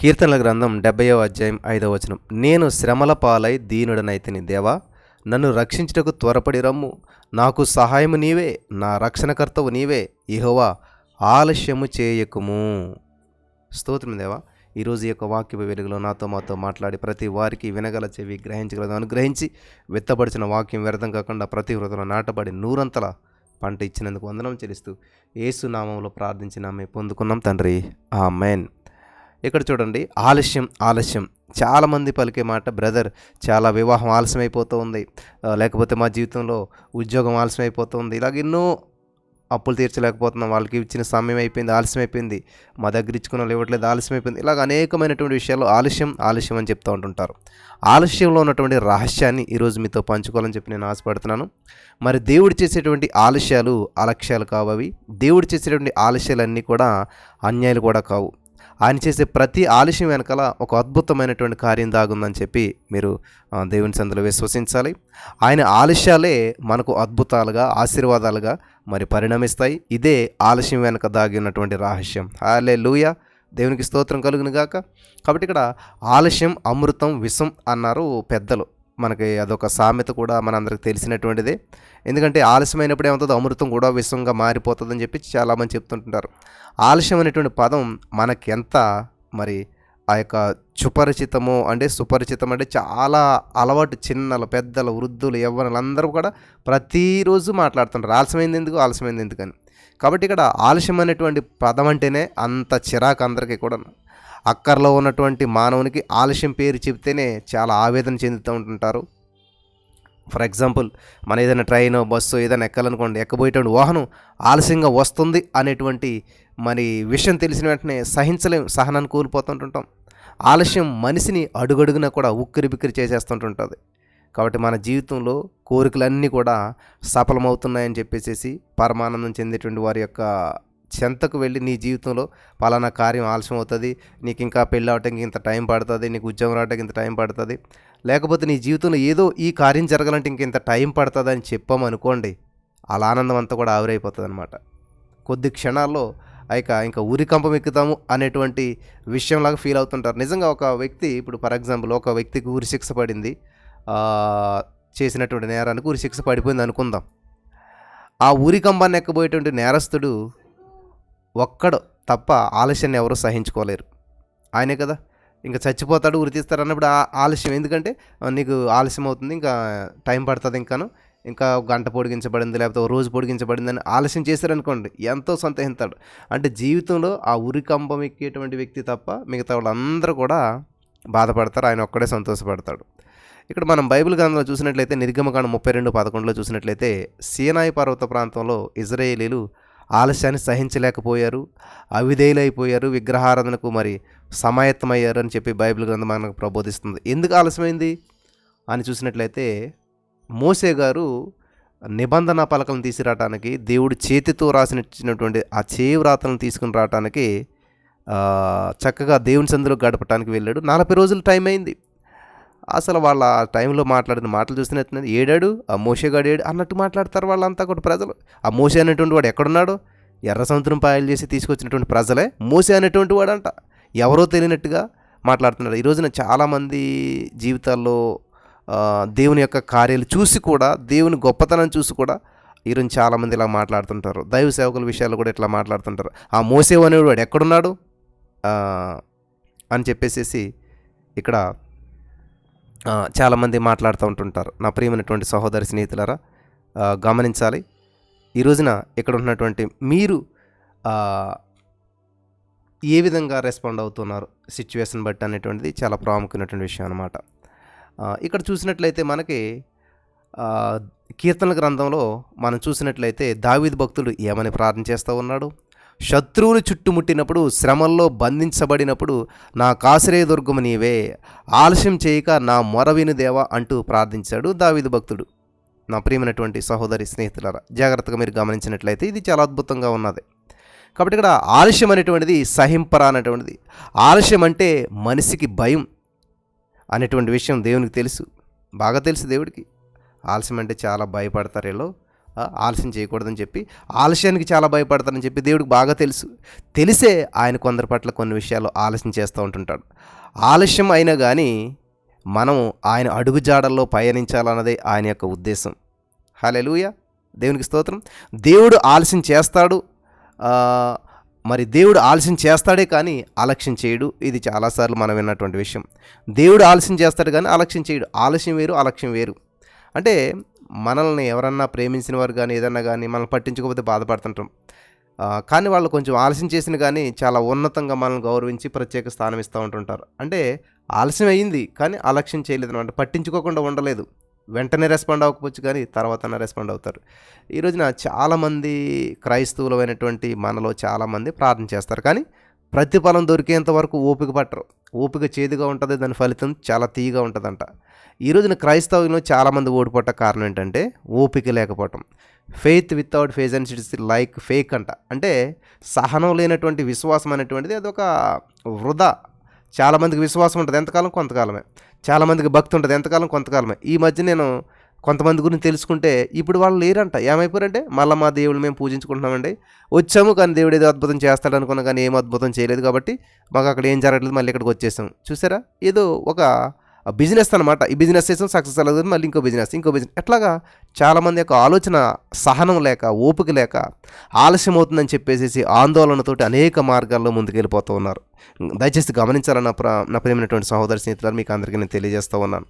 కీర్తనల గ్రంథం డెబ్బయో అధ్యాయం ఐదవ వచనం. నేను శ్రమల పాలై దీనుడనైతిని దేవా. నన్ను రక్షించుటకు త్వరపడి రమ్ము. నాకు సహాయము నీవే. నా రక్షణకర్తవు నీవే. ఇహోవా ఆలస్యము చేయకుము. స్తోత్రం దేవా. ఈరోజు ఈ యొక్క వాక్య వెలుగులో నాతో మాతో మాట్లాడి ప్రతి వారికి వినగల చెవి గ్రహించగలదు అనుగ్రహించి విత్తపడిచిన వాక్యం వ్యర్థం కాకుండా ప్రతి హృదయంలో నాటబడి నూరంతల పంట ఇచ్చినందుకు వందనం చెల్లిస్తూ ఏసు నామంలో ప్రార్థించిన మేము పొందుకున్నాం తండ్రి. ఆ మెయిన్ ఇక్కడ చూడండి ఆలస్యం ఆలస్యం. చాలామంది పలికే మాట బ్రదర్ చాలా వివాహం ఆలస్యం అయిపోతూ ఉంది లేకపోతే మా జీవితంలో ఉద్యోగం ఆలస్యం అయిపోతుంది ఇలాగ ఎన్నో అప్పులు తీర్చలేకపోతున్నాం. వాళ్ళకి ఇచ్చిన సమయం అయిపోయింది ఆలస్యం అయిపోయింది మా దగ్గర ఇచ్చుకున్న వాళ్ళు ఇవ్వట్లేదు ఆలస్యం అయిపోయింది ఇలాగ అనేకమైనటువంటి విషయాలు ఆలస్యం ఆలస్యం అని చెప్తూ ఉంటుంటారు. ఆలస్యంలో ఉన్నటువంటి రహస్యాన్ని ఈరోజు మీతో పంచుకోవాలని చెప్పి నేను ఆశపడుతున్నాను. మరి దేవుడు చేసేటువంటి ఆలస్యాలు అలక్ష్యాలు కావు అవి. దేవుడు చేసేటువంటి ఆలస్యాలన్నీ కూడా అన్యాయాలు కూడా కావు. ఆయన చేసే ప్రతి ఆలస్యం వెనకాల ఒక అద్భుతమైనటువంటి కార్యం దాగుందని చెప్పి మీరు దేవుని సందులో విశ్వసించాలి. ఆయన ఆలస్యాలే మనకు అద్భుతాలుగా ఆశీర్వాదాలుగా మరి పరిణమిస్తాయి. ఇదే ఆలస్యం వెనక దాగి ఉన్నటువంటి రహస్యం. హాలే లూయ దేవునికి స్తోత్రం కలుగును గాక. కాబట్టి ఇక్కడ ఆలస్యం అమృతం విషం అన్నారు పెద్దలు. మనకి అదొక సామెత కూడా మనందరికి తెలిసినటువంటిదే. ఎందుకంటే ఆలస్యమైనప్పుడు ఏమవుతుంది అమృతం కూడా విషంగా మారిపోతుందని చెప్పి చాలామంది చెప్తుంటుంటారు ఆలస్యం అనేటువంటి పదం మనకి ఎంత మరి ఆ యొక్క సుపరిచితము అంటే సుపరిచితం అంటే చాలా అలవాటు చిన్నలు పెద్దలు వృద్ధులు యవ్వనులు అందరూ కూడా ప్రతిరోజు మాట్లాడుతుంటారు. ఆలస్యమైంది ఎందుకు? ఆలస్యమైంది ఎందుకని? అని కాబట్టి ఇక్కడ ఆలస్యం అనేటువంటి పదం అంటేనే అంత చిరాకు అందరికీ కూడా అక్కర్లో ఉన్నటువంటి మానవునికి ఆలస్యం పేరు చెప్తేనే చాలా ఆవేదన చెందుతూ ఉంటుంటారు. ఫర్ ఎగ్జాంపుల్ మన ఏదైనా ట్రైన్ బస్సు ఏదైనా ఎక్కాలనుకోండి ఎక్కబోయేటువంటి వాహనం ఆలస్యంగా వస్తుంది అనేటువంటి మరి విషయం తెలిసిన వెంటనే సహించలేం సహనాన్ని కోల్పోతుంటుంటాం ఆలస్యం మనిషిని అడుగడుగునా కూడా ఉక్కిరి బిక్కిరి చేసేస్తుంటుంటుంది. కాబట్టి మన జీవితంలో కోరికలన్నీ కూడా సఫలమవుతున్నాయని చెప్పేసి పరమానందం చెందేటువంటి వారి యొక్క చెంతకు వెళ్ళి నీ జీవితంలో పలానా కార్యం ఆలస్యం అవుతుంది నీకు ఇంకా పెళ్ళి అవటానికి ఇంత టైం పడుతుంది నీకు ఉద్యోగం రావడానికి ఇంత టైం పడుతుంది. లేకపోతే నీ జీవితంలో ఏదో ఈ కార్యం జరగాలంటే ఇంక ఇంత టైం పడుతుంది అని చెప్పామనుకోండి అలా ఆనందం అంతా కూడా ఆవిరైపోతుంది అనమాట కొద్ది క్షణాల్లో ఇక ఇంకా ఊరికంపం ఎక్కుతాము అనేటువంటి విషయంలాగా ఫీల్ అవుతుంటారు. నిజంగా ఒక వ్యక్తి ఇప్పుడు ఫర్ ఎగ్జాంపుల్ ఒక వ్యక్తికి ఊరి శిక్ష పడింది చేసినటువంటి నేరానికి ఊరి శిక్ష పడిపోయింది అనుకుందాం. ఆ ఊరికంపాన్ని ఎక్కబోయేటువంటి నేరస్తుడు ఒక్కడు తప్ప ఆలస్యాన్ని ఎవరూ సహించుకోలేరు. ఆయనే కదా. ఇంకా చచ్చిపోతాడు ఉరితీస్తాడు అన్నప్పుడు ఆ ఆలస్యం. ఎందుకంటే నీకు ఆలస్యం అవుతుంది ఇంకా టైం పడుతుంది ఇంకాను. ఇంకా గంట పొడిగించబడింది లేకపోతే ఒక రోజు పొడిగించబడింది అని ఆలస్యం చేశారనుకోండి ఎంతో సంతహిస్తాడు అంటే జీవితంలో ఆ ఉరికంపం ఎక్కేటువంటి వ్యక్తి తప్ప మిగతా వాళ్ళందరూ కూడా బాధపడతారు ఆయన ఒక్కడే సంతోషపడతాడు. ఇక్కడ మనం బైబిల్ గ్రంథంలో చూసినట్లయితే నిర్గమకాండ ముప్పై రెండు పదకొండులో చూసినట్లయితే సీనాయి పర్వత ప్రాంతంలో ఇజ్రాయేలీలు ఆలస్యాన్ని సహించలేకపోయారు అవిధేయులైపోయారు విగ్రహారాధనకు మరి సమాయత్తమయ్యారు అని చెప్పి బైబిల్ గ్రంథం మనకు ప్రబోధిస్తుంది. ఎందుకు ఆలస్యమైంది? అని చూసినట్లయితే మోసే గారు నిబంధన పలకలను తీసుకురావటానికి దేవుడు చేతితో రాసినటువంటి ఆ చేవ్రాతలను తీసుకుని రావటానికి చక్కగా దేవుని సందులో గడపటానికి వెళ్ళాడు. నలభై రోజులు టైం అయింది. అసలు వాళ్ళ ఆ టైంలో మాట్లాడిన మాటలు చూస్తున్నట్టు ఏడాడు? ఆ మోసేగాడు ఏడు అన్నట్టు మాట్లాడతారు వాళ్ళంతా కూడా ప్రజలు. ఆ మోసే అనేటువంటి వాడు ఎక్కడున్నాడు? ఎర్ర సముద్రం పాయలు చేసి తీసుకొచ్చినటువంటి ప్రజలే. మోసే అనేటువంటి వాడంట. ఎవరో తెలియనట్టుగా మాట్లాడుతున్నాడు ఈ రోజున చాలామంది జీవితాల్లో దేవుని యొక్క కార్యాలు చూసి కూడా దేవుని గొప్పతనం చూసి కూడా ఈరోజు చాలామంది ఇలా మాట్లాడుతుంటారు. దైవ సేవకుల విషయాలు కూడా ఇట్లా మాట్లాడుతుంటారు. ఆ మోసేవ్ అనేవాడు ఎక్కడున్నాడు? అని చెప్పేసేసి ఇక్కడ చాలామంది మాట్లాడుతూ ఉంటుంటారు. నా ప్రియమైనటువంటి సహోదరి స్నేహితులారా గమనించాలి. ఈ రోజున ఇక్కడ ఉన్నటువంటి మీరు ఏ విధంగా రెస్పాండ్ అవుతున్నారు? సిచ్యువేషన్ బట్టి అనేటువంటిది చాలా ప్రాముఖ్యమైనటువంటి విషయం అనమాట ఇక్కడ చూసినట్లయితే మనకి కీర్తన కీర్తనల గ్రంథంలో మనం చూసినట్లయితే దావీద్ భక్తుడు ఏమని ప్రార్థన చేస్తూ ఉన్నాడు? శత్రువులు చుట్టుముట్టినప్పుడు శ్రమల్లో బంధించబడినప్పుడు నా కాశ్రయ దుర్గము నీవే. ఆలస్యం చేయక నా మొర విను దేవా అంటూ ప్రార్థించాడు దావిదు భక్తుడు. నా ప్రియమైనటువంటి సహోదరి స్నేహితులరా జాగ్రత్తగా మీరు గమనించినట్లయితే ఇది చాలా అద్భుతంగా ఉన్నది. కాబట్టి ఇక్కడ ఆలస్యం అనేటువంటిది సహింపరా అనేటువంటిది. ఆలస్యం అంటే మనిషికి భయం అనేటువంటి విషయం దేవునికి తెలుసు. బాగా తెలుసు దేవుడికి. ఆలస్యం అంటే చాలా భయపడతారు వీళ్ళు. ఆలస్యం చేయకూడదని చెప్పి ఆలస్యానికి చాలా భయపడతానని చెప్పి దేవుడికి బాగా తెలుసు. తెలిసే ఆయన కొందరి పట్ల కొన్ని విషయాలు ఆలస్యం చేస్తూ ఉంటుంటాడు. ఆలస్యం అయినా కానీ మనం ఆయన అడుగుజాడల్లో పయనించాలన్నదే ఆయన యొక్క ఉద్దేశం. హలెలూయ దేవునికి స్తోత్రం. దేవుడు ఆలస్యం చేస్తాడు. మరి దేవుడు ఆలస్యం చేస్తాడే కానీ ఆలస్యం చేయడు. ఇది చాలాసార్లు మనం విన్నటువంటి విషయం. దేవుడు ఆలస్యం చేస్తాడు కానీ ఆలక్ష్యం చేయడు. ఆలస్యం వేరు అలక్ష్యం వేరు. అంటే మనల్ని ఎవరన్నా ప్రేమించిన వారు కానీ ఏదన్నా కానీ మనల్ని పట్టించుకోకపోతే బాధపడుతుంటాం. కానీ వాళ్ళు కొంచెం ఆలస్యం చేసిన కానీ చాలా ఉన్నతంగా మనల్ని గౌరవించి ప్రత్యేక స్థానం ఇస్తూ ఉంటుంటారు. అంటే ఆలస్యం అయ్యింది కానీ అలక్ష్యం చేయలేదు అనమాట. పట్టించుకోకుండా ఉండలేదు. వెంటనే రెస్పాండ్ అవ్వకపోవచ్చు కానీ తర్వాత రెస్పాండ్ అవుతారు. ఈ రోజున చాలామంది క్రైస్తవులమైనటువంటి మనలో చాలామంది ప్రార్థన చేస్తారు. కానీ ప్రతిఫలం దొరికేంత వరకు ఓపిక పట్టరు. ఓపిక చేదుగా ఉంటుంది దాని ఫలితం చాలా తీయగా ఉంటుందంట. ఈ రోజున క్రైస్తవులు చాలామంది ఓడిపోట కారణం ఏంటంటే ఓపిక లేకపోవటం. Faith without faith and it's like fake అంట. అంటే సహనం లేనటువంటి విశ్వాసం అనేటువంటిది అదొక వృధా. చాలామందికి విశ్వాసం ఉంటుంది ఎంతకాలం? కొంతకాలమే. చాలామందికి భక్తి ఉంటుంది ఎంతకాలం? కొంతకాలమే. ఈ మధ్య నేను కొంతమంది గురించి తెలుసుకుంటే ఇప్పుడు వాళ్ళు లేరంట. ఏమైపోయారంటే మళ్ళీ మా దేవుడు మేము పూజించుకుంటున్నామండి. వచ్చాము కానీ దేవుడు ఏదో అద్భుతం చేస్తాడు అనుకున్నా కానీ ఏం అద్భుతం చేయలేదు కాబట్టి మాకు అక్కడ ఏం జరగట్లేదు మళ్ళీ ఇక్కడికి వచ్చేసాం. చూసారా? ఏదో ఒక బిజినెస్ అనమాట ఈ బిజినెస్ చేసాం సక్సెస్ అవ్వలేదు మళ్ళీ ఇంకో బిజినెస్ ఇంకో బిజినెస్. ఎట్లాగా? చాలామంది యొక్క ఆలోచన సహనం లేక ఓపిక లేక ఆలస్యం అవుతుందని చెప్పేసి ఆందోళనతోటి అనేక మార్గాల్లో ముందుకెళ్ళిపోతూ ఉన్నారు. దయచేసి గమనించాలని నా ప్ర నా ప్రియమైనటువంటి సహోదరి స్నేహితులు మీకు అందరికీ నేను తెలియజేస్తూ ఉన్నాను.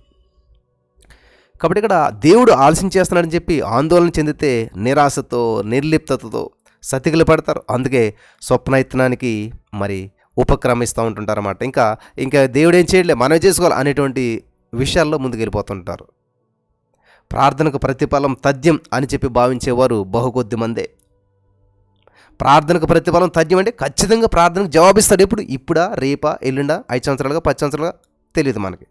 కాబట్టి ఇక్కడ దేవుడు ఆలస్యం చేస్తున్నాడని చెప్పి ఆందోళన చెందితే నిరాశతో నిర్లిప్తతతో సతికిలు పడతారు. అందుకే స్వప్నయత్నానికి మరి ఉపక్రమిస్తూ ఉంటుంటారన్నమాట. ఇంకా ఇంకా దేవుడు ఏం చేయలే మనమే చేసుకోవాలి అనేటువంటి విషయాల్లో ముందుకు వెళ్ళిపోతుంటారు ప్రార్థనకు ప్రతిఫలం తథ్యం అని చెప్పి భావించేవారు బహుకొద్ది మందే. ప్రార్థనకు ప్రతిఫలం తథ్యం అంటే ఖచ్చితంగా ప్రార్థనకు జవాబిస్తాడు ఎప్పుడు? ఇప్పుడా? రేపా? ఎల్లుండా? ఐదు సంవత్సరాలుగా? పది సంవత్సరాలుగా? తెలియదు మనకి.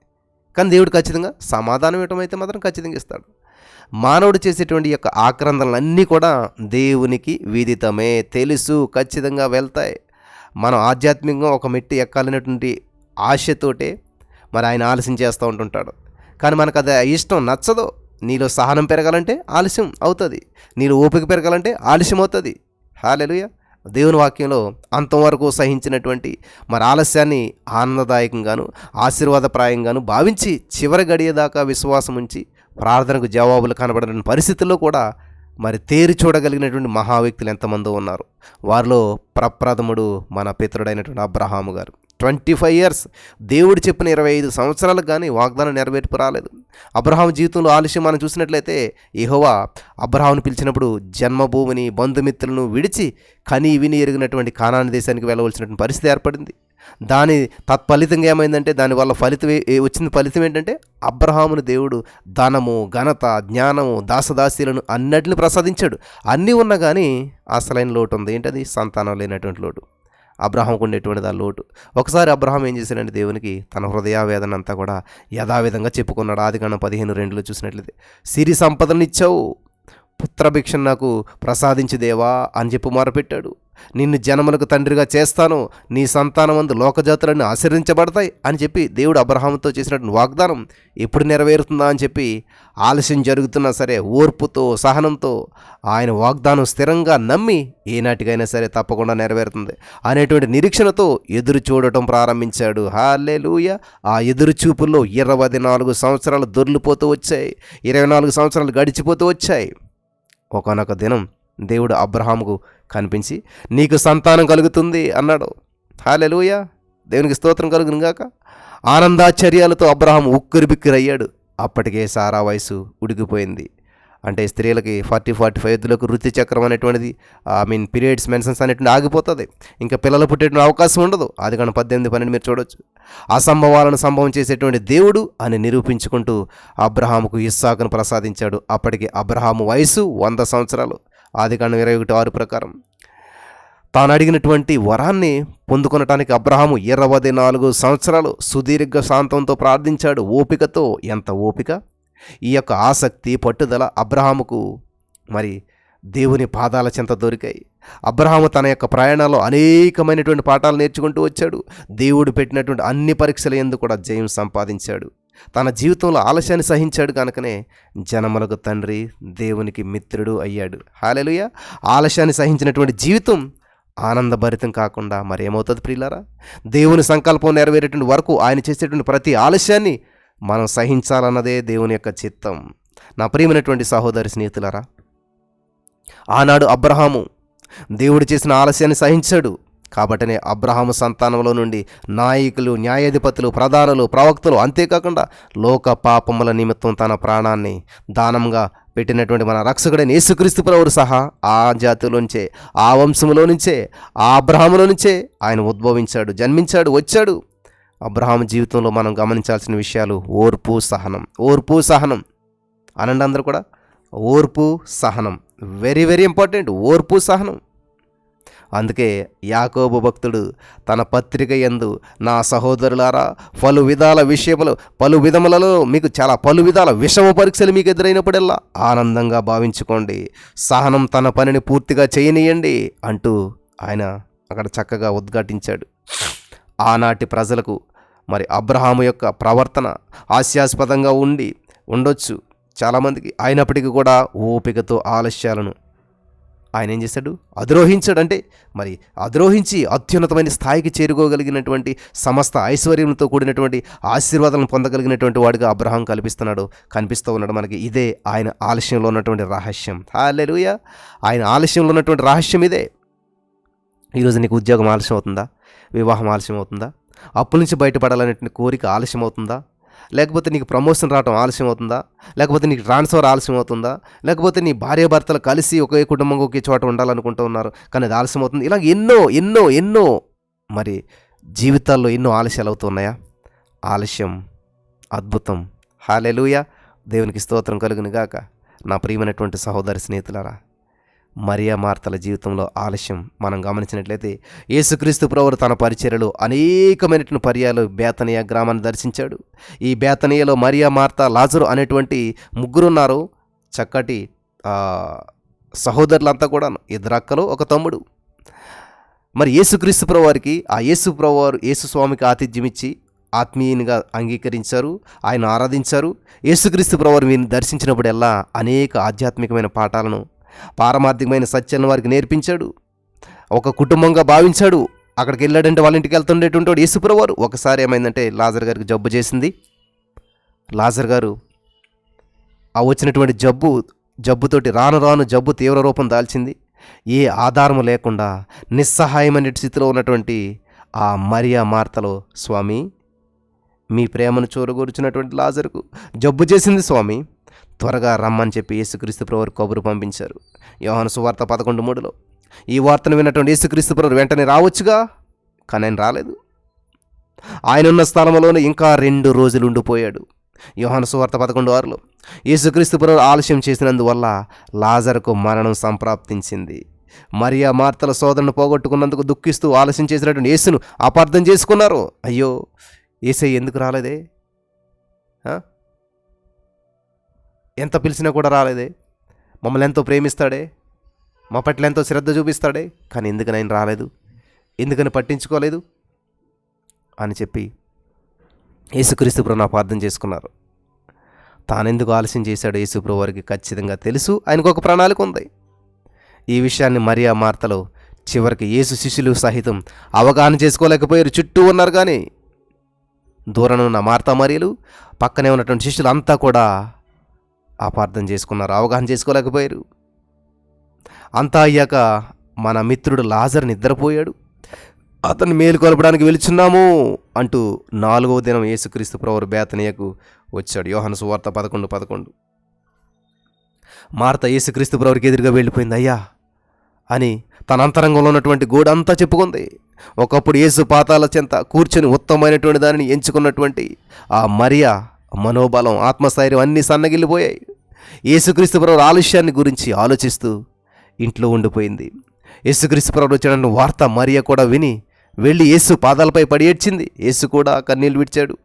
కానీ దేవుడు ఖచ్చితంగా సమాధానం ఇవ్వటం అయితే మాత్రం ఖచ్చితంగా ఇస్తాడు. మానవుడు చేసేటువంటి యొక్క ఆక్రందనలన్నీ కూడా దేవునికి విదితమే తెలుసు ఖచ్చితంగా వెళ్తాయి. మనం ఆధ్యాత్మికంగా ఒక మెట్టు ఎక్కాలనేటువంటి ఆశతోటే మరి ఆయన ఆలస్యం చేస్తూ ఉంటుంటాడు. కానీ మనకు అది ఇష్టం నచ్చదు. నీలో సహనం పెరగాలంటే ఆలస్యం అవుతుంది. నీలో ఓపిక పెరగాలంటే ఆలస్యం అవుతుంది. హాలెలుయా. దేవుని వాక్యంలో అంతవరకు సహించినటువంటి మరి ఆలస్యాన్ని ఆనందదాయకంగాను ఆశీర్వాదప్రాయంగాను భావించి చివరి గడియేదాకా విశ్వాసం ఉంచి ప్రార్థనకు జవాబులు కనబడిన పరిస్థితుల్లో కూడా మరి తేరి చూడగలిగినటువంటి మహా వ్యక్తులు ఎంతమందో ఉన్నారు. వారిలో ప్రప్రథముడు మన పితరుడైనటువంటి అబ్రహాము గారు. Twenty five years. దేవుడు చెప్పిన ఇరవై ఐదు సంవత్సరాలకు కానీ వాగ్దానం నెరవేర్పు రాలేదు. అబ్రహాం జీవితంలో ఆలస్యం మనం చూసినట్లయితే యెహోవా అబ్రహాంను పిలిచినప్పుడు జన్మభూమిని బంధుమిత్రులను విడిచి కని విని ఎరిగినటువంటి కానాని దేశానికి వెళ్ళవలసినటువంటి పరిస్థితి ఏర్పడింది. దాని తత్ఫలితంగా ఏమైందంటే దానివల్ల ఫలితం వచ్చిన ఫలితం ఏంటంటే అబ్రహామును దేవుడు ధనము ఘనత జ్ఞానము దాసదాసీలను అన్నిటిని ప్రసాదించాడు. అన్నీ ఉన్నా కానీ అసలైన లోటు ఉంది. ఏంటది? సంతానం లేనటువంటి లోటు. అబ్రహాంకు ఉండేటువంటిది ఆ లోటు. ఒకసారి అబ్రహాం ఏం చేశాడంటే దేవునికి తన హృదయావేదన అంతా కూడా యథావిధంగా చెప్పుకున్నాడు. ఆది కాండం పదిహేను రెండులో చూసినట్లయితే సిరి సంపదనిచ్చావు పుత్రభిక్షను నాకు ప్రసాదించు దేవా అని చెప్పి మొరపెట్టాడు. నిన్ను జనములకు తండ్రిగా చేస్తాను. నీ సంతానమందు లోకజాతులన్నీ ఆశీర్వించబడతాయి అని చెప్పి దేవుడు అబ్రహాంతో చేసినటువంటి వాగ్దానం ఎప్పుడు నెరవేరుతుందా అని చెప్పి ఆలస్యం జరుగుతున్నా సరే ఓర్పుతో సహనంతో ఆయన వాగ్దానం స్థిరంగా నమ్మి ఏనాటికైనా సరే తప్పకుండా నెరవేరుతుంది. అనేటువంటి నిరీక్షణతో ఎదురు చూడటం ప్రారంభించాడు. హాలేలుయ! ఆ ఎదురు చూపుల్లో ఇరవై నాలుగు సంవత్సరాలు దొర్లిపోతూ వచ్చాయి. ఇరవై నాలుగు సంవత్సరాలు గడిచిపోతూ వచ్చాయి. ఒకనొక దినం దేవుడు అబ్రహాముకు కనిపించి నీకు సంతానం కలుగుతుంది అన్నాడు. హాలెలుయ! దేవునికి స్తోత్రం కలుగును గాక ఆనందాచర్యాలతో అబ్రహాం ఉక్కిరి బిక్కిరయ్యాడు అప్పటికే సారా వయసు ఉడికిపోయింది అంటే స్త్రీలకి ఫార్టీ ఫార్టీ ఫైవ్ ఎద్దులకు రుచి చక్రం అనేటువంటిది ఐ మీన్ పీరియడ్స్ మెన్సన్స్ అనేటువంటి ఆగిపోతుంది. ఇంకా పిల్లలు పుట్టేటువంటి అవకాశం ఉండదు. అది కానీ పద్దెనిమిది పన్నెండు మీరు చూడొచ్చు. అసంభవాలను సంభవం చేసేటువంటి దేవుడు అని నిరూపించుకుంటూ అబ్రహాముకు ఇస్సాకును ప్రసాదించాడు. అప్పటికి అబ్రహాము వయసు వంద సంవత్సరాలు. ఆదికాండం ఇరవై ఒకటి ఆరు ప్రకారం. తాను అడిగినటువంటి వరాన్ని పొందుకొనటానికి అబ్రహాము ఇరవై నాలుగు సంవత్సరాలు సుదీర్ఘ శాంతంతో ప్రార్థించాడు. ఓపికతో ఎంత ఓపిక? ఈ యొక్క ఆసక్తి పట్టుదల అబ్రహాముకు మరి దేవుని పాదాల చెంత దొరికాయి. అబ్రహాము తన యొక్క ప్రయాణంలో అనేకమైనటువంటి పాఠాలు నేర్చుకుంటూ వచ్చాడు. దేవుడు పెట్టినటువంటి అన్ని పరీక్షల ఎందు కూడా జయం సంపాదించాడు. తన జీవితంలో ఆలస్యాన్ని సహించాడు కనుకనే జనములకు తండ్రి దేవునికి మిత్రుడు అయ్యాడు. హాలెలుయ ఆలస్యాన్ని సహించినటువంటి జీవితం ఆనందభరితం కాకుండా మరేమవుతుంది ప్రియులారా? దేవుని సంకల్పం నెరవేరేటువంటి వరకు ఆయన చేసేటువంటి ప్రతి ఆలస్యాన్ని మనం సహించాలన్నదే దేవుని యొక్క చిత్తం. నా ప్రియమైనటువంటి సహోదరి స్నేహితులారా ఆనాడు అబ్రహాము దేవుడు చేసిన ఆలస్యాన్ని సహించాడు. కాబట్టనే అబ్రహాము సంతానంలో నుండి నాయకులు న్యాయాధిపతులు ప్రధానులు ప్రవక్తలు అంతేకాకుండా లోక పాపముల నిమిత్తం తన ప్రాణాన్ని దానంగా పెట్టినటువంటి మన రక్షకుడైన యేసుక్రీస్తు ప్రవరు సహా ఆ జాతిలోంచే ఆ వంశములో నుంచే ఆ అబ్రహాములో నుంచే ఆయన ఉద్భవించాడు జన్మించాడు వచ్చాడు. అబ్రహాం జీవితంలో మనం గమనించాల్సిన విషయాలు ఓర్పు సహనం. ఓర్పు సహనం. అనండి అందరూ కూడా ఓర్పు సహనం. వెరీ వెరీ ఇంపార్టెంట్ ఓర్పు సహనం. అందుకే యాకోబు భక్తుడు తన పత్రిక యందు నా సహోదరులారా పలు విధాల విషయములు పలు విధములలో మీకు చాలా పలు విధాల విషమ పరీక్షలు మీకు ఎదురైనప్పుడల్లా ఆనందంగా భావించుకోండి. సహనం తన పనిని పూర్తిగా చేయనీయండి అంటూ ఆయన అక్కడ చక్కగా ఉద్ఘాటించాడు. ఆనాటి ప్రజలకు మరి అబ్రహాము యొక్క ప్రవర్తన హాస్యాస్పదంగా ఉండి ఉండొచ్చు. చాలామందికి అయినప్పటికీ కూడా ఓపికతో ఆలస్యాలను ఆయన ఏం చేశాడు? అధిరోహించాడు. అంటే మరి అధిరోహించి అత్యున్నతమైన స్థాయికి చేరుకోగలిగినటువంటి సమస్త ఐశ్వర్యంతో కూడినటువంటి ఆశీర్వాదాలను పొందగలిగినటువంటి వాడిగా అబ్రహాం కల్పిస్తున్నాడు. కనిపిస్తూ ఉన్నాడు మనకి ఇదే ఆయన ఆలస్యంలో ఉన్నటువంటి రహస్యం. హాలెలుయ ఆయన ఆలస్యంలో ఉన్నటువంటి రహస్యం ఇదే. ఈరోజు నీకు ఉద్యోగం ఆలస్యం అవుతుందా వివాహం ఆలస్యం అవుతుందా అప్పుల నుంచి బయటపడాలనేటువంటి కోరిక ఆలస్యం అవుతుందా లేకపోతే నీకు ప్రమోషన్ రావడం ఆలస్యం అవుతుందా? లేకపోతే నీకు ట్రాన్స్ఫర్ ఆలస్యం అవుతుందా? లేకపోతే నీ భార్య భర్తలు కలిసి ఒకే కుటుంబం ఒకే చోట ఉండాలనుకుంటూ ఉన్నారు కానీ అది ఆలస్యం అవుతుంది. ఇలా ఎన్నో ఎన్నో ఎన్నో మరి జీవితాల్లో ఎన్నో ఆలస్యాలు అవుతున్నాయా ఆలస్యం అద్భుతం. హాలెలుయ దేవునికి స్తోత్రం కలుగునుగాక. నా ప్రియమైనటువంటి సహోదరి స్నేహితులారా మరియా మార్తల జీవితంలో ఆలస్యం. మనం గమనించినట్లయితే యేసుక్రీస్తు ప్రవరు తన పరిచర్యలో అనేకమైనటువంటి పర్యాలు బేతనియా గ్రామాన్ని దర్శించాడు. ఈ బేతనియాలో మరియా మార్త లాజరు అనేటువంటి ముగ్గురున్నారు. చక్కటి సహోదరులంతా కూడా ఇద్దరు అక్కలు ఒక తమ్ముడు. మరి యేసుక్రీస్తు ప్రభువారికి ఆ యేసు ప్రభువారు యేసు స్వామికి ఆతిథ్యం ఇచ్చి ఆత్మీయునిగా అంగీకరించారు. ఆయన ఆరాధించారు. యేసుక్రీస్తు ప్రభువారు వీరిని దర్శించినప్పుడల్లా అనేక ఆధ్యాత్మికమైన పాఠాలను పారమార్థికమైన సత్యాలను వారికి నేర్పించాడు. ఒక కుటుంబంగా భావించాడు. అక్కడికి వెళ్ళాడంటే వాళ్ళ ఇంటికి వెళ్తుండేటువంటి వాడు యేసుప్రభు ఒకసారి ఏమైందంటే లాజర్ గారికి జబ్బు చేసింది. లాజర్ గారు ఆ వచ్చినటువంటి జబ్బు జబ్బుతోటి రాను రాను జబ్బు తీవ్ర రూపం దాల్చింది. ఏ ఆధారము లేకుండా నిస్సహాయమైన స్థితిలో ఉన్నటువంటి ఆ మరియా మార్తలో స్వామి మీ ప్రేమను చూరగూర్చినటువంటి లాజర్కు జబ్బు చేసింది స్వామి. త్వరగా రమ్మని చెప్పి యేసుక్రీస్తు ప్రభు కబురు పంపించారు. యోహాను సువార్త పదకొండు మూడులో ఈ వార్తను విన్నటువంటి యేసుక్రీస్తు ప్రభు వెంటనే రావచ్చుగా? కానీ ఆయన రాలేదు. ఆయన ఉన్న స్థలంలోనే ఇంకా రెండు రోజులు ఉండిపోయాడు. యోహాను సువార్త పదకొండు ఆరులో యేసుక్రీస్తు ప్రభు ఆలస్యం చేసినందువల్ల లాజర్కు మరణం సంప్రాప్తించింది. మరియా మార్తల సోదరును పోగొట్టుకున్నందుకు దుఃఖిస్తూ ఆలస్యం చేసినటువంటి యేసును అపార్థం చేసుకున్నారు. అయ్యో ఏసై ఎందుకు రాలేదే? ఎంత పిలిచినా కూడా రాలేదే. మమ్మల్ని ఎంతో ప్రేమిస్తాడే. మా పట్ల ఎంతో శ్రద్ధ చూపిస్తాడే. కానీ ఎందుకని ఆయన రాలేదు? ఎందుకని పట్టించుకోలేదు? అని చెప్పి యేసుక్రీస్తు ప్రభు అర్థం చేసుకున్నారు. తానెందుకు ఆలస్యం చేశాడు యేసుప్రభు వారికి ఖచ్చితంగా తెలుసు. ఆయనకు ఒక ప్రణాళిక ఉంది. ఈ విషయాన్ని మరియా మార్తలో చివరికి యేసు శిష్యులు సహితం అవగాహన చేసుకోలేకపోయారు. చుట్టూ ఉన్నారు కానీ దూరం ఉన్న మార్తా మరియలు పక్కనే ఉన్నటువంటి శిష్యులు అంతా కూడా అపార్థం చేసుకున్నారు అవగాహన చేసుకోలేకపోయారు. అంతా అయ్యాక మన మిత్రుడు లాజర్ నిద్రపోయాడు. అతను మేలుకొలపడానికి వెలుచున్నాము అంటూ నాలుగవ దినం యేసుక్రీస్తు ప్రవరు బేతనియకు వచ్చాడు. యోహన సువార్త పదకొండు పదకొండు. మార్త యేసుక్రీస్తు ప్రవరికి ఎదురుగా వెళ్ళిపోయింది అయ్యా అని తన అంతరంగంలో ఉన్నటువంటి గోడంతా చెప్పుకుంది. ఒకప్పుడు యేసు పాతాల చెంత కూర్చొని ఉత్తమమైనటువంటి దానిని ఎంచుకున్నటువంటి ఆ మరియా మనోబలం ఆత్మస్థైర్యం అన్నీ సన్నగిల్లిపోయాయి. యేసుక్రీస్తు ప్రభు ఆలస్యాన్ని గురించి ఆలోచిస్తూ ఇంట్లో ఉండిపోయింది. యేసుక్రీస్తు ప్రభు వచ్చాడన్న వార్త మరియా కూడా విని వెళ్ళి యేసు పాదాలపై పడి ఏడ్చింది. యేసు కూడా కన్నీళ్ళు విడిచాడు.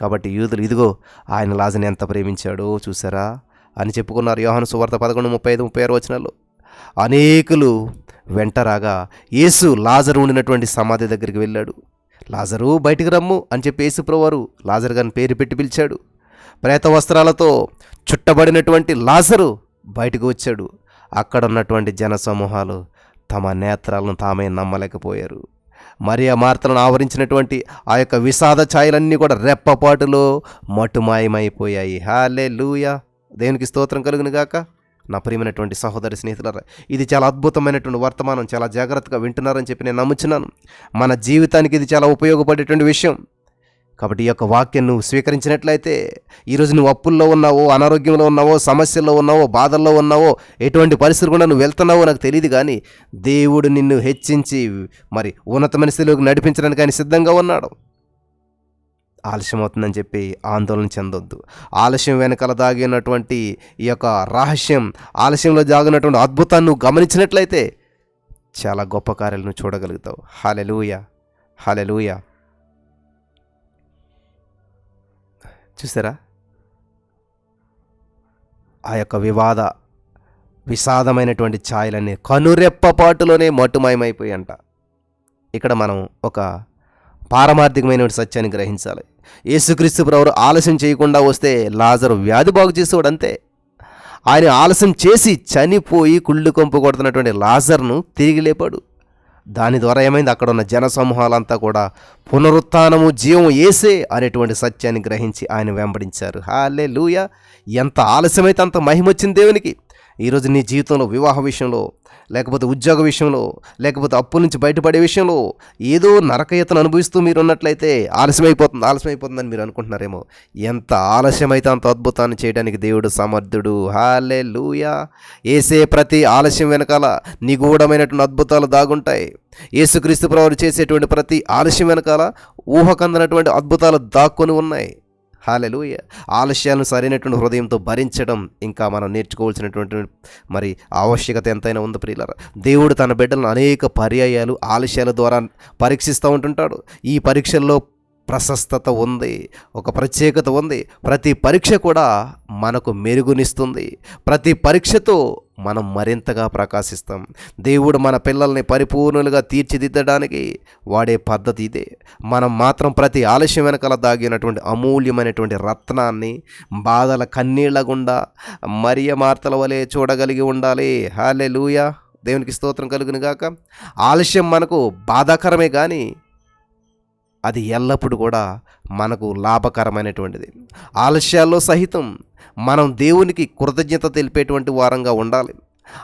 కాబట్టి యూదులు ఇదిగో ఆయన లాజని ఎంత ప్రేమించాడో చూసారా అని చెప్పుకున్నారు యోహాను సువార్త పదకొండు ముప్పై ఐదు ముప్పై ఆరు వచనాలు అనేకులు వెంట రాగా యేసు లాజరు ఉండినటువంటి సమాధి దగ్గరికి వెళ్ళాడు. లాజరు బయటికి రమ్ము అని చెప్పి యేసుప్రవారు లాజర్ గారిని పేరు పెట్టి పిలిచాడు. ప్రేత వస్త్రాలతో చుట్టబడినటువంటి లాజరు బయటకు వచ్చాడు. అక్కడ ఉన్నటువంటి జనసమూహాలు తమ నేత్రాలను తామే నమ్మలేకపోయారు. మరియా మార్తలను ఆవరించినటువంటి ఆ యొక్క విషాద ఛాయలన్నీ కూడా రెప్పపాటులో మటుమాయమైపోయాయి. హాలే లూయా దేవునికి స్తోత్రం కలుగునుగాక గాక. నా ప్రియమైనటువంటి సహోదరి స్నేహితులారా ఇది చాలా అద్భుతమైనటువంటి వర్తమానం చాలా జాగ్రత్తగా వింటున్నారని చెప్పి నేను నమ్ముచున్నాను. మన జీవితానికి ఇది చాలా ఉపయోగపడేటువంటి విషయం. కాబట్టి ఈ యొక్క వాక్యం నువ్వు స్వీకరించినట్లయితే ఈరోజు నువ్వు అప్పుల్లో ఉన్నావో అనారోగ్యంలో ఉన్నావో సమస్యల్లో ఉన్నావో బాధల్లో ఉన్నావో ఎటువంటి పరిస్థితులు కూడా నువ్వు వెళ్తున్నావో నాకు తెలియదు కానీ దేవుడు నిన్ను హెచ్చించి మరి ఉన్నతమైన స్థితిలోకి నడిపించడానికి ఆయన సిద్ధంగా ఉన్నాడు. ఆలస్యం అవుతుందని చెప్పి ఆందోళన చెందొద్దు. ఆలస్యం వెనకాల దాగినటువంటి ఈ యొక్క రహస్యం ఆలస్యంలో దాగినటువంటి అద్భుతాన్ని నువ్వు గమనించినట్లయితే చాలా గొప్ప కార్యాలు నువ్వు చూడగలుగుతావు. హాలెలూయ హాలెలూయ చూసారా? ఆ యొక్క వివాద విషాదమైనటువంటి ఛాయలన్నీ కనురెప్పపాటులోనే మట్టుమయమైపోయంట ఇక్కడ మనం ఒక పారమార్థికమైన సత్యాన్ని గ్రహించాలి. యేసుక్రీస్తు ప్రవరు ఆలస్యం చేయకుండా వస్తే లాజరు వ్యాధి బాగు చేసేవాడు అంతే ఆయన ఆలస్యం చేసి చనిపోయి కుళ్ళు కొంపు కొడుతున్నటువంటి లాజర్ను తిరిగి లేపాడు. దాని ద్వారా ఏమైంది? అక్కడ ఉన్న జనసమూహాలంతా కూడా పునరుత్నము జీవం ఏసే అనేటువంటి సత్యాన్ని గ్రహించి ఆయన వెంబడించారు. హాలే లూయ ఎంత ఆలస్యమైతే అంత మహిమ వచ్చింది దేవునికి. ఈరోజు నీ జీవితంలో వివాహ విషయంలో లేకపోతే ఉద్యోగ విషయంలో లేకపోతే అప్పు నుంచి బయటపడే విషయంలో ఏదో నరకయతను అనుభవిస్తూ మీరు ఉన్నట్లయితే ఆలస్యమైపోతుంది ఆలస్యమైపోతుందని మీరు అనుకుంటున్నారేమో. ఎంత ఆలస్యమైతే అంత అద్భుతాన్ని చేయడానికి దేవుడు సమర్థుడు. హాలే లూయా ఏసే ప్రతి ఆలస్యం వెనకాల నిగూఢమైనటువంటి అద్భుతాలు దాగుంటాయి. యేసుక్రీస్తు ప్రవారు చేసేటువంటి ప్రతి ఆలస్యం వెనకాల ఊహకందనటువంటి అద్భుతాలు దాక్కొని ఉన్నాయి. హాలెలుయ. ఆలస్యాలను సరైనటువంటి హృదయంతో భరించడం ఇంకా మనం నేర్చుకోవాల్సినటువంటి మరి ఆవశ్యకత ఎంతైనా ఉంది ప్రియులర. దేవుడు తన బిడ్డలను అనేక పర్యాయాలు ఆలస్యాల ద్వారా పరీక్షిస్తూ ఉంటుంటాడు. ఈ పరీక్షల్లో ప్రశస్తత ఉంది ఒక ప్రత్యేకత ఉంది. ప్రతి పరీక్ష కూడా మనకు మెరుగునిస్తుంది. ప్రతి పరీక్షతో మనం మరింతగా ప్రకాశిస్తాం. దేవుడు మన పిల్లల్ని పరిపూర్ణులుగా తీర్చిదిద్దడానికి వాడే పద్ధతి ఇదే. మనం మాత్రం ప్రతి ఆలస్యం వెనకాల దాగినటువంటి అమూల్యమైనటువంటి రత్నాన్ని బాధల కన్నీళ్ళ గుండా మరియ మార్తల వలె చూడగలిగి ఉండాలి. హాలే లూయా దేవునికి స్తోత్రం కలుగును గాక ఆలస్యం మనకు బాధాకరమే కానీ అది ఎల్లప్పుడూ కూడా మనకు లాభకరమైనటువంటిది. ఆలస్యాల్లో సహితం మనం దేవునికి కృతజ్ఞత తెలిపేటువంటి వారంగా ఉండాలి.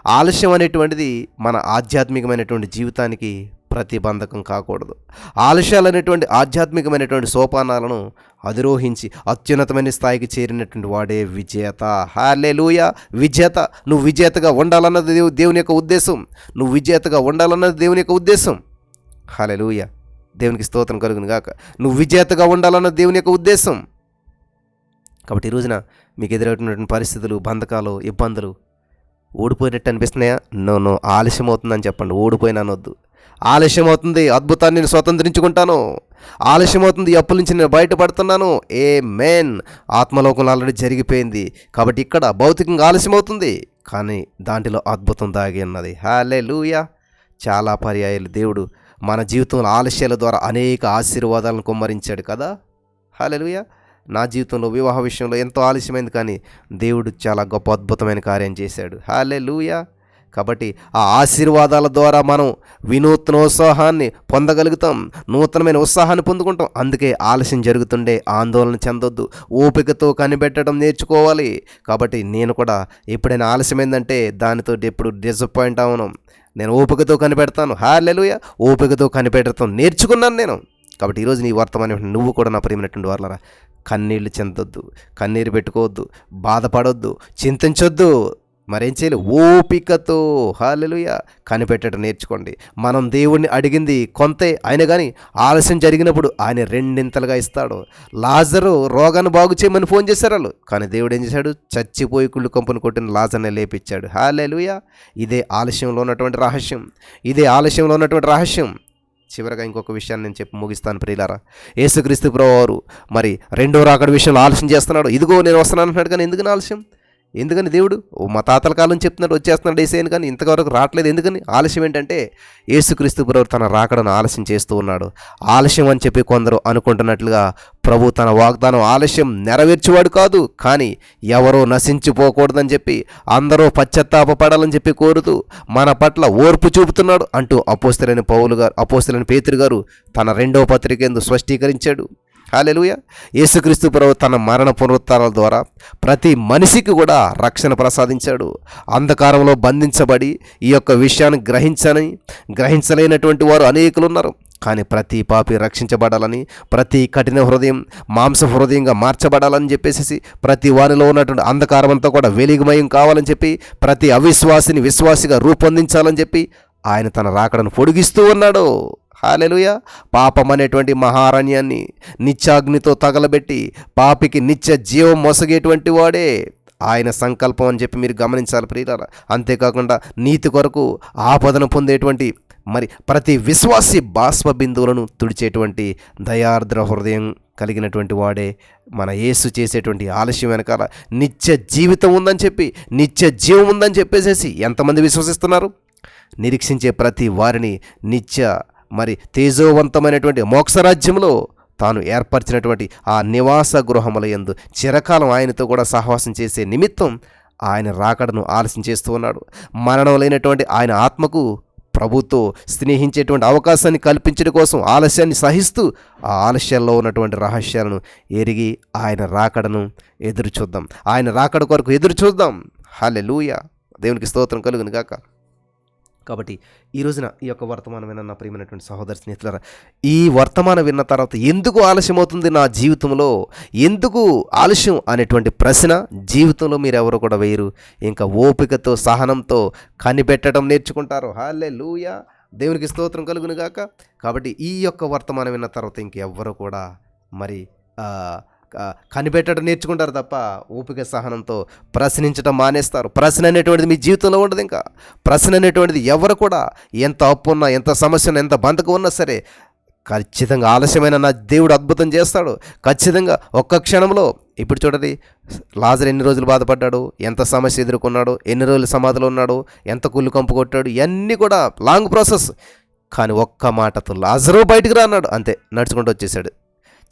ఆలస్యం అనేటువంటిది మన ఆధ్యాత్మికమైనటువంటి జీవితానికి ప్రతిబంధకం కాకూడదు. ఆలస్యాలు అనేటువంటి ఆధ్యాత్మికమైనటువంటి సోపానాలను అధిరోహించి అత్యున్నతమైన స్థాయికి చేరినటువంటి వాడే విజేత. హాలేలూయ విజేత! నువ్వు విజేతగా ఉండాలన్నది దేవుని యొక్క ఉద్దేశం. నువ్వు విజేతగా ఉండాలన్నది దేవుని యొక్క ఉద్దేశం. హాలే హాలేలూయ దేవునికి స్తోత్రం కలుగును గాక. నువ్వు విజేతగా ఉండాలన్న దేవుని యొక్క ఉద్దేశం. కాబట్టి ఈ రోజున మీకు ఎదురవుతున్నటువంటి పరిస్థితులు బంధకాలు ఇబ్బందులు ఓడిపోయినట్టు అనిపిస్తున్నాయా? నో నో ఆలస్యం అవుతుందని చెప్పండి. ఓడిపోయినా అనొద్దు ఆలస్యం అవుతుంది అద్భుతాన్ని నేను స్వతంత్రించుకుంటాను. ఆలస్యం అవుతుంది అప్పుల నుంచి నేను బయటపడుతున్నాను. ఏ మెయిన్ ఆత్మలోకంలో ఆల్రెడీ జరిగిపోయింది. కాబట్టి ఇక్కడ భౌతికంగా ఆలస్యం అవుతుంది కానీ దాంట్లో అద్భుతం దాగి ఉన్నది. హాలే లూయా చాలా పర్యాయాలు దేవుడు మన జీవితంలో ఆలస్యాల ద్వారా అనేక ఆశీర్వాదాలను కుమ్మరించాడు కదా? హాలెలుయ నా జీవితంలో వివాహ విషయంలో ఎంతో ఆలస్యమైంది కానీ దేవుడు చాలా గొప్ప అద్భుతమైన కార్యం చేశాడు. హాలే కాబట్టి ఆ ఆశీర్వాదాల ద్వారా మనం వినూత్నోత్సాహాన్ని పొందగలుగుతాం. నూతనమైన ఉత్సాహాన్ని పొందుకుంటాం. అందుకే ఆలస్యం జరుగుతుండే ఆందోళన చెందొద్దు. ఓపికతో కనిపెట్టడం నేర్చుకోవాలి. కాబట్టి నేను కూడా ఎప్పుడైనా ఆలస్యమైందంటే దానితో ఎప్పుడు డిసప్పాయింట్ అవను నేను ఓపికతో కనిపెడతాను. హార్లెలుయ ఓపికతో కనిపెడతాం నేర్చుకున్నాను నేను. కాబట్టి ఈరోజు నీ వర్తమానం నువ్వు కూడా నా ప్రియమైనటువంటి వాళ్ళరా కన్నీళ్ళు చెందొద్దు కన్నీరు పెట్టుకోవద్దు బాధపడొద్దు చింతించొద్దు. మరేం చేయాలి. ఓపికతో హాలలుయ కనిపెట్టడం నేర్చుకోండి. మనం దేవుణ్ణి అడిగింది కొంతే ఆయన కానీ ఆలస్యం జరిగినప్పుడు ఆయన రెండింతలుగా ఇస్తాడు. లాజరు రోగాన్ని బాగు చేయమని ఫోన్ చేశారు వాళ్ళు. కానీ దేవుడు ఏం చేశాడు? చచ్చిపోయి కుళ్ళు కొంపను కొట్టిన లాజర్ని లేపించాడు. హాలెలుయ ఇదే ఆలస్యంలో ఉన్నటువంటి రహస్యం. ఇదే ఆలస్యంలో ఉన్నటువంటి రహస్యం. చివరగా ఇంకొక విషయాన్ని నేను చెప్పి ముగిస్తాను ప్రియులారా. యేసుక్రీస్తు ప్రభువారు మరి రెండో రాకడ విషయంలో ఆలస్యం చేస్తున్నాడు. ఇదిగో నేను వస్తున్నాను అంటున్నాడు కానీ ఎందుకు ఆలస్యం? ఎందుకని దేవుడు? ఓ మా తాతల కాలం చెప్తున్నాడు వచ్చేస్తున్నాడు వేసేయను కానీ ఇంతవరకు రావట్లేదు. ఎందుకని? ఆలస్యం ఏంటంటే యేసుక్రీస్తు ప్రభు తన రాకడను ఆలస్యం చేస్తూ ఉన్నాడు. ఆలస్యం అని చెప్పి కొందరు అనుకుంటున్నట్లుగా ప్రభు తన వాగ్దానం ఆలస్యం నెరవేర్చేవాడు కాదు. కానీ ఎవరో నశించిపోకూడదని చెప్పి అందరూ పశ్చాత్తాపడాలని చెప్పి కోరుతూ మన పట్ల ఓర్పు చూపుతున్నాడు అంటూ అపోస్తులైన పౌలు గారు అపోస్తులైన పేతురు గారు తన రెండవ పత్రిక ఎందు స్పష్టీకరించాడు. హాలెలుయ. యేసుక్రీస్తు ప్రభు తన మరణ పునరుత్నాల ద్వారా ప్రతి మనిషికి కూడా రక్షణ ప్రసాదించాడు. అంధకారంలో బంధించబడి ఈ యొక్క విషయాన్ని గ్రహించని గ్రహించలేనటువంటి వారు అనేకులు ఉన్నారు కానీ ప్రతి పాపి రక్షించబడాలని ప్రతి కఠిన హృదయం మాంస హృదయంగా మార్చబడాలని చెప్పేసి ప్రతి వారిలో ఉన్నటువంటి అంధకారం అంతా కూడా వెలిగమయం కావాలని చెప్పి ప్రతి అవిశ్వాసిని విశ్వాసిగా రూపొందించాలని చెప్పి ఆయన తన రాకడను పొడిగిస్తూ ఉన్నాడు. హాలెలుయ. పాపం అనేటువంటి మహారణ్యాన్ని నిత్యాగ్నితో తగలబెట్టి పాపికి నిత్య జీవం మొసగేటువంటి వాడే. ఆయన సంకల్పం అని చెప్పి మీరు గమనించాలి ప్రియులారా. అంతేకాకుండా నీతి కొరకు ఆపదను పొందేటువంటి మరి ప్రతి విశ్వాసి బాష్ప బిందువులను తుడిచేటువంటి దయార్ద్ర హృదయం కలిగినటువంటి వాడే. మన యేసు చేసేటువంటి ఆలస్యం వెనకాల నిత్య జీవితం ఉందని చెప్పి నిత్య జీవం ఉందని చెప్పేసేసి ఎంతమంది విశ్వసిస్తున్నారు? నిరీక్షించే ప్రతి వారిని నిత్య మరి తేజోవంతమైనటువంటి మోక్షరాజ్యంలో తాను ఏర్పరిచినటువంటి ఆ నివాస గృహముల యందు చిరకాలం ఆయనతో కూడా సహవాసం చేసే నిమిత్తం ఆయన రాకడను ఆలస్యం చేస్తూ ఉన్నాడు. మరణం లేనటువంటి ఆయన ఆత్మకు ప్రభుతో స్నేహించేటువంటి అవకాశాన్ని కల్పించడం కోసం ఆలస్యాన్ని సహిస్తూ ఆ ఆలస్యాల్లో ఉన్నటువంటి రహస్యాలను ఎరిగి ఆయన రాకడను ఎదురు చూద్దాం ఆయన రాకడ కొరకు ఎదురు చూద్దాం హాలే దేవునికి స్తోత్రం కలుగును గాక. కాబట్టి ఈ రోజున ఈ యొక్క వర్తమానం విన్న నా ప్రియమైనటువంటి సహోదర స్నేహితులారా ఈ వర్తమానం విన్న తర్వాత ఎందుకు ఆలస్యం అవుతుంది నా జీవితంలో? ఎందుకు ఆలస్యం అనేటువంటి ప్రశ్న జీవితంలో మీరు ఎవరు కూడా వేయరు. ఇంకా ఓపికతో సహనంతో కనిపెట్టడం నేర్చుకుంటారు. హాలే లూయా దేవునికి స్తోత్రం కలుగునుగాక కాబట్టి ఈ యొక్క వర్తమానం విన్న తర్వాత ఇంకెవ్వరు కూడా మరి కనిపెట్టడం నేర్చుకుంటారు తప్ప ఓపిక సహనంతో ప్రశ్నించడం మానేస్తారు. ప్రశ్న అనేటువంటిది మీ జీవితంలో ఉండదు ఇంకా. ప్రశ్న అనేటువంటిది ఎవరు కూడా ఎంత అప్పు ఉన్నా ఎంత సమస్య ఉన్నా ఎంత బంధకం ఉన్నా సరే ఖచ్చితంగా ఆలస్యమైన నా దేవుడు అద్భుతం చేస్తాడు. ఖచ్చితంగా ఒక్క క్షణంలో ఇప్పుడు చూడండి లాజర్ ఎన్ని రోజులు బాధపడ్డాడు ఎంత సమస్య ఎదుర్కొన్నాడు ఎన్ని రోజులు సమాధిలో ఉన్నాడు ఎంత కుళ్ళు కంపు కొట్టాడు ఇవన్నీ కూడా లాంగ్ ప్రాసెస్. కానీ ఒక్క మాటతో లాజరు బయటికి రా అన్నాడు అంతే నడుచుకుంటూ వచ్చేసాడు.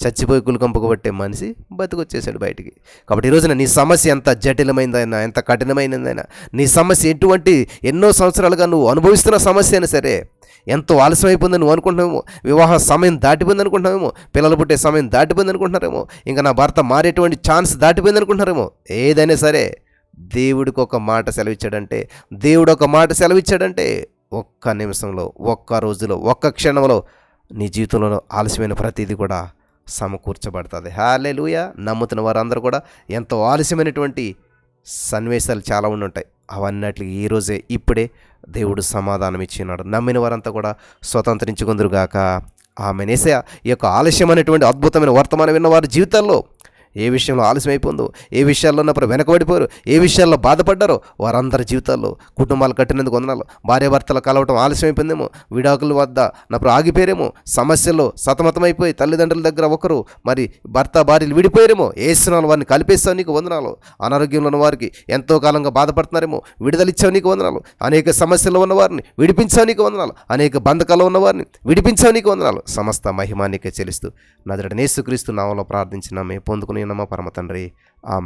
చచ్చిపోయి కులుకంపుకు పట్టే మనిషి బతికొచ్చేసాడు బయటికి. కాబట్టి ఈ రోజున నీ సమస్య ఎంత జటిలమైందైనా ఎంత కఠినమైనదైనా నీ సమస్య ఎటువంటి ఎన్నో సంవత్సరాలుగా నువ్వు అనుభవిస్తున్న సమస్య అయినా సరే ఎంతో ఆలస్యం నువ్వు అనుకుంటున్నావేమో వివాహ సమయం దాటిపోయింది అనుకుంటున్నావేమో పిల్లలు పుట్టే సమయం దాటిపోయింది అనుకుంటున్నారేమో ఇంకా నా భర్త మారేటువంటి ఛాన్స్ దాటిపోయింది అనుకుంటున్నారేమో ఏదైనా సరే దేవుడికి ఒక మాట సెలవిచ్చాడంటే దేవుడు ఒక మాట సెలవిచ్చాడంటే ఒక్క నిమిషంలో ఒక్క రోజులో ఒక్క క్షణంలో నీ జీవితంలో ఆలస్యమైన ప్రతిదీ కూడా సమకూర్చబడుతుంది. హాలే లూయ నమ్ముతున్న వారందరూ కూడా ఎంతో ఆలస్యమైనటువంటి సన్నివేశాలు చాలా ఉండి ఉంటాయి. అవన్నిటికి ఈరోజే ఇప్పుడే దేవుడు సమాధానం ఇచ్చినాడు. నమ్మిన వారంతా కూడా స్వతంత్రించుకుందరుగాక. ఆమెనేసే ఈ యొక్క ఆలస్యం అనేటువంటి అద్భుతమైన వర్తమానం విన్న వారి జీవితాల్లో ఏ విషయంలో ఆలస్యం అయిపోయిందో ఏ విషయాల్లో ఉన్నప్పుడు వెనకబడిపోయారు ఏ విషయాల్లో బాధపడ్డారో వారందరి జీవితాల్లో కుటుంబాలు కట్టినందుకు వందనాలు. భార్యాభర్తలు కలవటం ఆలస్యం అయిపోయిందేమో విడాకుల వద్ద నప్పుడు ఆగిపోయారేమో సమస్యల్లో సతమతమైపోయి తల్లిదండ్రుల దగ్గర ఒకరు మరి భర్త భార్యలు విడిపోయారేమో ఏసునాలు వారిని కలిపేస్తావు నీకు వందనాలు. అనారోగ్యంలో ఉన్న వారికి ఎంతో కాలంగా బాధపడుతున్నారేమో విడుదలిచ్చావు నీకు వందనాలు. అనేక సమస్యల్లో ఉన్న వారిని విడిపించావు నీకు వందనాలు. అనేక బంధకాల్లో ఉన్న వారిని విడిపించావు నీకు వందనాలు. సమస్త మహిమానికే చెల్లిస్తూ నదుడు నేసుక్రీస్తు నామంలో ప్రార్థించిన మేము పొందుకుని ఉన్నామా పరమ తండ్రి ఆ